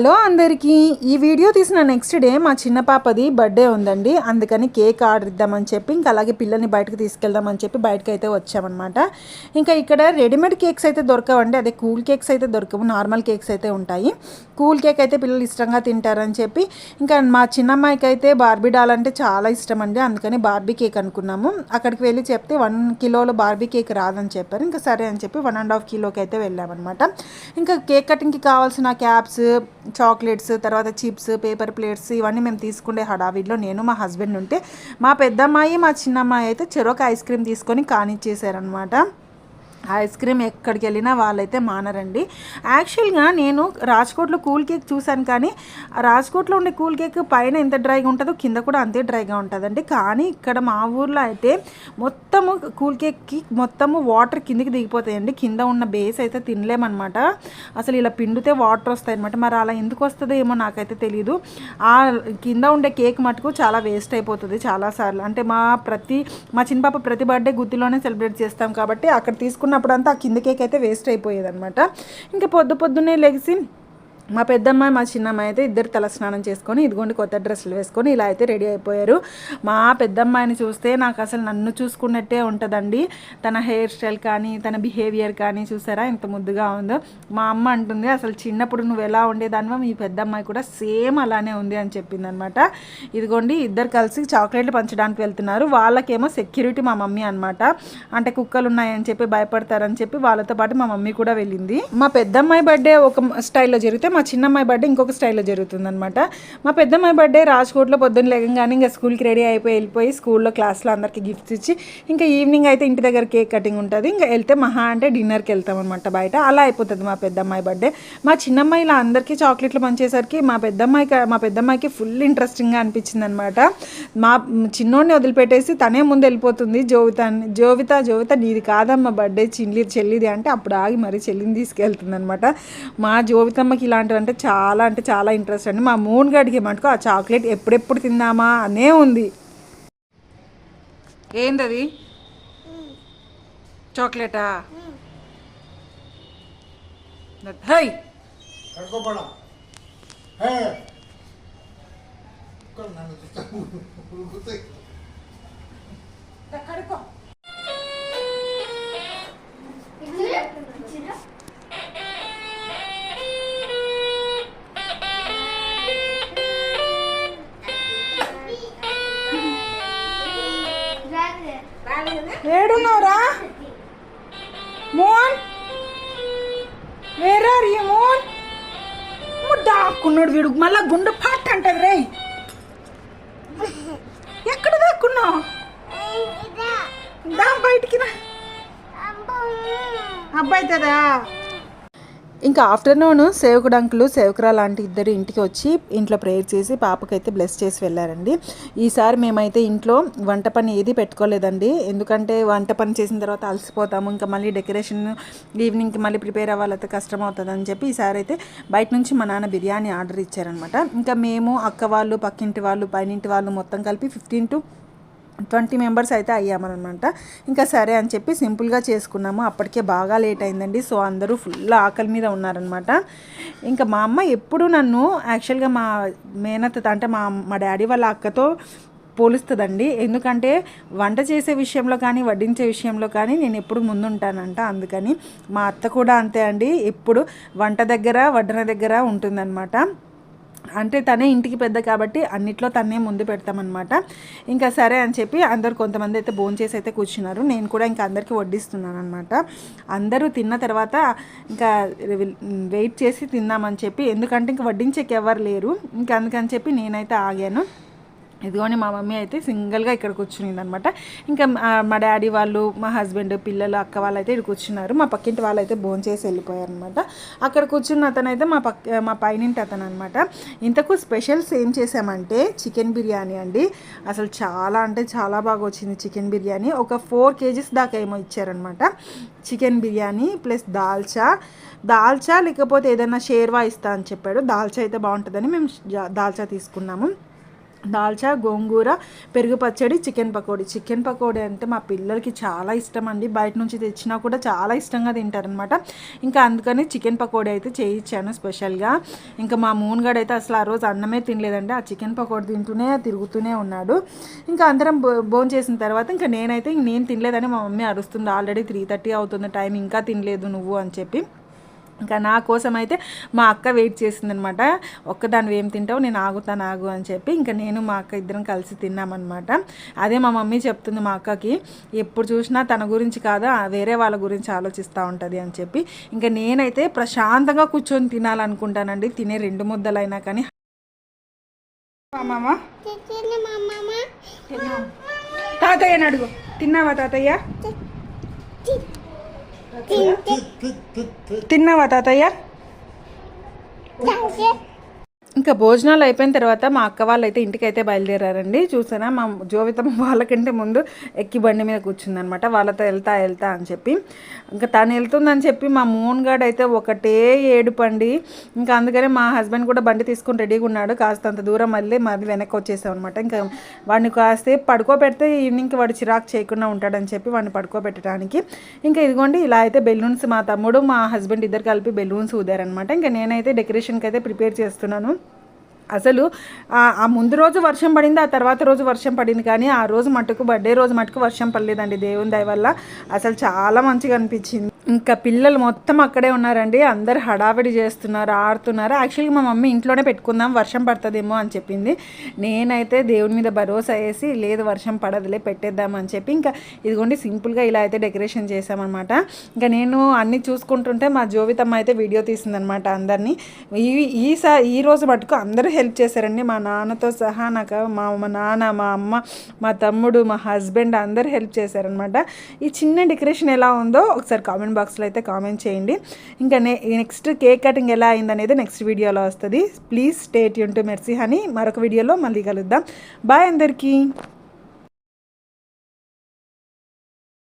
Hello అందరికీ. ఈ video తీసిన నెక్స్ట్ డే మా చిన్న పాపది బర్త్డే ఉందండి. అందుకని కేక్ ఆర్డర్ ఇద్దామని చెప్పి ఇంకా అలాగే పిల్లల్ని బయటకు తీసుకెళ్దామని చెప్పి బయటకు అయితే వచ్చామన్నమాట. ఇంకా ఇక్కడ రెడీమేడ్ కేక్స్ అయితే దొరకవండి. అదే కూల్ కేక్స్ అయితే దొరకవు నార్మల్ కేక్స్ అయితే ఉంటాయి. కూల్ కేక్ అయితే పిల్లలు ఇష్టంగా తింటారని చెప్పి ఇంకా మా చిన్నమ్మాయికి అయితే బార్బీ డాల్ అంటే చాలా ఇష్టం అండి అందుకని బార్బీ కేక్ అనుకున్నాము. అక్కడికి వెళ్ళి చెప్తే వన్ కిలోలో బార్బీ కేక్ రాదని చెప్పారు. ఇంకా సరే అని చెప్పి వన్ అండ్ హాఫ్ కిలోకి అయితే వెళ్ళామన్నమాట. ఇంకా కేక్ కటింగ్కి కావాల్సిన క్యాప్స్ చాక్లెట్స్ తర్వాత చిప్స్ పేపర్ ప్లేట్స్ ఇవన్నీ మేము తీసుకునే హడావిడిలో నేను మా హస్బెండ్ ఉంటే మా పెద్దమ్మాయి మా చిన్నమ్మాయి అయితే చెరొక ఐస్ క్రీమ్ తీసుకొని కానిచ్చేసారనమాట ఐస్ క్రీమ్ ఎక్కడికి వెళ్ళినా వాళ్ళైతే మానరండి. యాక్చువల్గా నేను రాజ్కోట్లో కూల్ కేక్ చూశాను కానీ రాజ్కోట్లో ఉండే కూల్ కేక్ పైన ఎంత డ్రైగా ఉంటుందో కింద కూడా అంతే డ్రైగా ఉంటుందండి. కానీ ఇక్కడ మా ఊర్లో అయితే మొత్తము కూల్ కేక్కి మొత్తము వాటర్ కిందికి దిగిపోతాయండి. కింద ఉన్న బేస్ అయితే తినలేమన్నమాట. అసలు ఇలా పిండితే వాటర్ వస్తాయి అనమాట మరి అలా ఎందుకు వస్తుందో ఏమో నాకైతే తెలియదు ఆ కింద ఉండే కేక్ మటుకు చాలా వేస్ట్ అయిపోతుంది చాలాసార్లు అంటే మా ప్రతి మా చిన్నపాప ప్రతి బర్త్డే గుత్తిలోనే సెలబ్రేట్ చేస్తాం కాబట్టి అక్కడ తీసుకున్న అంతా ఆ కింద కేక్ అయితే వేస్ట్ అయిపోయేది అనమాట ఇంకా పొద్దు పొద్దున్నే లెగిసి మా పెద్దమ్మాయి మా చిన్నమ్మాయి అయితే ఇద్దరు తలస్నానం చేసుకొని ఇదిగోండి కొత్త డ్రెస్సులు వేసుకొని ఇలా అయితే రెడీ అయిపోయారు. మా పెద్దమ్మాయిని చూస్తే నాకు అసలు నన్ను చూసుకున్నట్టే ఉంటుందండి. తన హెయిర్ స్టైల్ కానీ తన బిహేవియర్ కానీ చూసారా? ఎంత ముద్దుగా ఉందో. మా అమ్మ అంటుంది అసలు చిన్నప్పుడు నువ్వు ఎలా ఉండేదానివో? మీ పెద్దమ్మాయి కూడా సేమ్ అలానే ఉంది అని చెప్పింది అనమాట ఇదిగోండి ఇద్దరు కలిసి చాక్లెట్లు పంచడానికి వెళ్తున్నారు. వాళ్ళకేమో సెక్యూరిటీ మా మమ్మీ అనమాట. అంటే కుక్కలు ఉన్నాయని చెప్పి భయపడతారని చెప్పి వాళ్ళతో పాటు మా మమ్మీ కూడా వెళ్ళింది. మా పెద్దమ్మాయి బర్త్డే ఒక స్టైల్లో జరిగితే మా చిన్నమ్మాయి బర్త్డే ఇంకొక స్టైల్లో జరుగుతుంది అనమాట మా పెద్దమ్మాయి బర్త్డే రాజ్కోట్లో పొద్దున్న లేకంగానే ఇంకా స్కూల్కి రెడీ అయిపోయి వెళ్ళిపోయి స్కూల్లో క్లాస్లో అందరికీ గిఫ్ట్స్ ఇచ్చి ఇంకా ఈవినింగ్ అయితే ఇంటి దగ్గర కేక్ కటింగ్ ఉంటుంది. ఇంకా వెళ్తే మహా అంటే డిన్నర్కి వెళ్తాం అనమాట బయట. అలా అయిపోతుంది మా పెద్దమ్మాయి బర్త్డే. మా చిన్నమ్మాయి ఇలా అందరికీ చాక్లెట్లు పంచేసరికి మా పెద్దమ్మాయికి మా పెద్దమ్మాయికి ఫుల్ ఇంట్రెస్టింగ్గా అనిపించింది అనమాట మా చిన్నోడిని వదిలిపెట్టేసి తనే ముందు వెళ్ళిపోతుంది. జోవిత జోవిత జోవిత నీది కాదమ్మా బర్త్డే చిల్లి చెల్లిది అంటే అప్పుడు ఆగి మరి చెల్లిని తీసుకెళ్తుంది అనమాట మా జోవితమ్మకి ఇలాంటివి అంటే చాలా అంటే చాలా ఇంట్రెస్ట్ అండి. మా మూన్ గడికి మటుకు ఆ చాక్లెట్ ఎప్పుడెప్పుడు తిందామా అనే ఉంది. ఏందది? చాక్లెటా హై! కడుకో దాక్కున్నాడు వీడు. మళ్ళా గుండె పాట్ అంటది రే ఎక్కడ దాక్కున్నావు? దా బయటికి రా. అబ్బాయి కదా ఇంకా ఆఫ్టర్నూన్ సేవకుడు అంకులు సేవకురా లాంటి ఇద్దరు ఇంటికి వచ్చి ఇంట్లో ప్రేయర్ చేసి పాపకైతే బ్లెస్ చేసి వెళ్ళారండి. ఈసారి మేమైతే ఇంట్లో వంట పని ఏది పెట్టుకోలేదండి. ఎందుకంటే వంట పని చేసిన తర్వాత అలసిపోతాము ఇంకా మళ్ళీ డెకరేషన్ ఈవినింగ్కి మళ్ళీ ప్రిపేర్ అవ్వాలైతే కష్టం అవుతుంది అని చెప్పి ఈసారి అయితే బయట నుంచి మా నాన్న బిర్యానీ ఆర్డర్ ఇచ్చారనమాట ఇంకా మేము అక్క వాళ్ళు పక్కింటి వాళ్ళు పైనింటి వాళ్ళు మొత్తం కలిపి ఫిఫ్టీన్ టు ట్వంటీ మెంబర్స్ అయితే అయ్యామనమాట. ఇంకా సరే అని చెప్పి సింపుల్గా చేసుకున్నాము. అప్పటికే బాగా లేట్ అయిందండి. సో అందరూ ఫుల్ ఆకలి మీద ఉన్నారనమాట. ఇంకా మా అమ్మ ఎప్పుడు నన్ను యాక్చువల్గా మా మేనత్త అంటే మా మా డాడీ వాళ్ళ అక్కతో పోలుస్తుందండి. ఎందుకంటే వంట చేసే విషయంలో కానీ వడ్డించే విషయంలో కానీ నేను ఎప్పుడు ముందుంటానంట. అందుకని మా అత్త కూడా అంతే అండి. ఎప్పుడు వంట దగ్గర వడ్డన దగ్గర ఉంటుందన్నమాట అంటే తనే ఇంటికి పెద్ద కాబట్టి అన్నిట్లో తనే ముందు పెడతామన్నమాట. ఇంకా సరే అని చెప్పి అందరు కొంతమంది అయితే భోంచేసి అయితే కూర్చున్నారు. నేను కూడా ఇంకా అందరికీ వడ్డిస్తున్నాను అనమాట అందరూ తిన్న తర్వాత ఇంకా వెయిట్ చేసి తిందామని చెప్పి ఎందుకంటే ఇంక వడ్డించేకి ఎవరు లేరు. ఇంకా అందుకని చెప్పి నేనైతే ఆగాను. ఇదిగోని మా మమ్మీ అయితే సింగిల్గా ఇక్కడ కూర్చునింది అనమాట ఇంకా మా- డాడీ వాళ్ళు మా హస్బెండ్ పిల్లలు అక్క వాళ్ళు అయితే ఇక్కడ కూర్చున్నారు. మా పక్కింటి వాళ్ళు అయితే భోజనం చేసి వెళ్ళిపోయారు అనమాట అక్కడ కూర్చున్న అతను అయితే మా పక్క మా పైనింటి అతను అనమాట ఇంతకు స్పెషల్స్ ఏం చేసామంటే చికెన్ బిర్యానీ అండి. అసలు చాలా అంటే చాలా బాగా వచ్చింది చికెన్ బిర్యానీ. ఒక ఫోర్ కేజీస్ దాకా ఏమో ఇచ్చారనమాట. Chicken biryani plus dalcha. దాల్చా లేకపోతే ఏదైనా షేర్వా ఇస్తా అని చెప్పాడు. దాల్చా అయితే బాగుంటుందని మేము దాల్చా తీసుకున్నాము. దాల్చా గోంగూర పెరుగు పచ్చడి చికెన్ పకోడీ. చికెన్ పకోడీ అంటే మా పిల్లలకి చాలా ఇష్టం అండి బయట నుంచి తెచ్చినా కూడా చాలా ఇష్టంగా తింటారనమాట ఇంకా అందుకని చికెన్ పకోడీ అయితే చేయించాను స్పెషల్గా. ఇంకా మా మూన్గాడు అయితే అసలు ఆ రోజు అన్నమే తినలేదండి. ఆ చికెన్ పకోడీ తింటూనే తిరుగుతూనే ఉన్నాడు. ఇంకా అందరం భో భోజనం చేసిన తర్వాత ఇంకా నేనైతే ఇంక నేను తినలేదని మా మమ్మీ అరుస్తుంది. ఆల్రెడీ త్రీ థర్టీ అవుతుంది టైం ఇంకా తినలేదు నువ్వు అని చెప్పి. ఇంకా నా కోసం అయితే మా అక్క వెయిట్ చేసిందనమాట. ఒక్కదాన్ని ఏం తింటావు? నేను ఆగుతాను ఆగు అని చెప్పి ఇంకా నేను మా అక్క ఇద్దరం కలిసి తిన్నామన్నమాట అదే మా మమ్మీ చెప్తుంది మా అక్కకి ఎప్పుడు చూసినా తన గురించి కాదు? ఆ వేరే వాళ్ళ గురించి ఆలోచిస్తూ ఉంటుంది అని చెప్పి. ఇంకా నేనైతే ప్రశాంతంగా కూర్చొని తినాలనుకుంటానండి. తినే రెండు ముద్దలైనా కానీ. మామ? తాతయ్యని అడుగు. తిన్నావా తాతయ్య? तीन में बताता यार। ఇంకా భోజనాలు అయిపోయిన తర్వాత మా అక్క వాళ్ళు అయితే ఇంటికైతే బయలుదేరారండి. చూసారా మా జోవితం వాళ్ళకంటే ముందు ఎక్కి బండి మీద కూర్చుందనమాట. వాళ్ళతో వెళ్తా వెళ్తా అని చెప్పి. ఇంకా తను వెళ్తుందని చెప్పి మా మోహన్ గాడు అయితే ఒకటే ఏడుపండి. ఇంకా అందుకనే మా హస్బెండ్ కూడా బండి తీసుకుని రెడీగా ఉన్నాడు. కాస్త అంత దూరం మళ్ళీ మళ్ళీ వెనక్కి వచ్చేసాం అనమాట ఇంకా వాడిని కాసేపు పడుకోబెడితే ఈవినింగ్కి వాడు చిరాకు చేయకుండా ఉంటాడని చెప్పి వాడిని పడుకోబెట్టడానికి. ఇంకా ఇదిగోండి ఇలా అయితే బెలూన్స్ మా తమ్ముడు మా హస్బెండ్ ఇద్దరు కలిపి బెలూన్స్ ఊదారనమాట. ఇంకా నేనైతే డెకరేషన్కి అయితే ప్రిపేర్ చేస్తున్నాను. అసలు ఆ- ముందు రోజు వర్షం పడింది ఆ తర్వాత రోజు వర్షం పడింది కానీ ఆ రోజు మటుకు బర్త్డే రోజు మటుకు వర్షం పడలేదండి దేవుని దయ వల్ల. అసలు చాలా మంచిగా అనిపించింది. ఇంకా పిల్లలు మొత్తం అక్కడే ఉన్నారండి అందరు హడావిడి చేస్తున్నారు ఆడుతున్నారు. యాక్చువల్గా మా మమ్మీ ఇంట్లోనే పెట్టుకుందాం వర్షం పడుతుందేమో అని చెప్పింది. నేనైతే దేవుని మీద భరోసా వేసి లేదు వర్షం పడదులే పెట్టేద్దాం అని చెప్పి ఇంకా ఇదిగోండి సింపుల్గా ఇలా అయితే డెకరేషన్ చేసామన్నమాట ఇంకా నేను అన్నీ చూసుకుంటుంటే మా జోవితమ్మ అయితే వీడియో తీసిందనమాట అందరినీ. ఈ ఈ సా ఈ రోజు మటుకు అందరూ హెల్ప్ చేశారండి. మా నాన్నతో సహా నాకు మా మా నాన్న మా అమ్మ మా తమ్ముడు మా హస్బెండ్ అందరు హెల్ప్ చేశారనమాట ఈ చిన్న డెకరేషన్ ఎలా ఉందో ఒకసారి కామెంట్ బాక్స్లో అయితే కామెంట్ చేయండి. ఇంకా నే నెక్స్ట్ కేక్ కటింగ్ ఎలా అయిందనేది నెక్స్ట్ వీడియోలో వస్తుంది. ప్లీజ్ స్టేట్ యూన్ టు మెర్సీ హనీ. మరొక వీడియోలో మళ్ళీ కలుద్దాం. బాయ్ అందరికీ.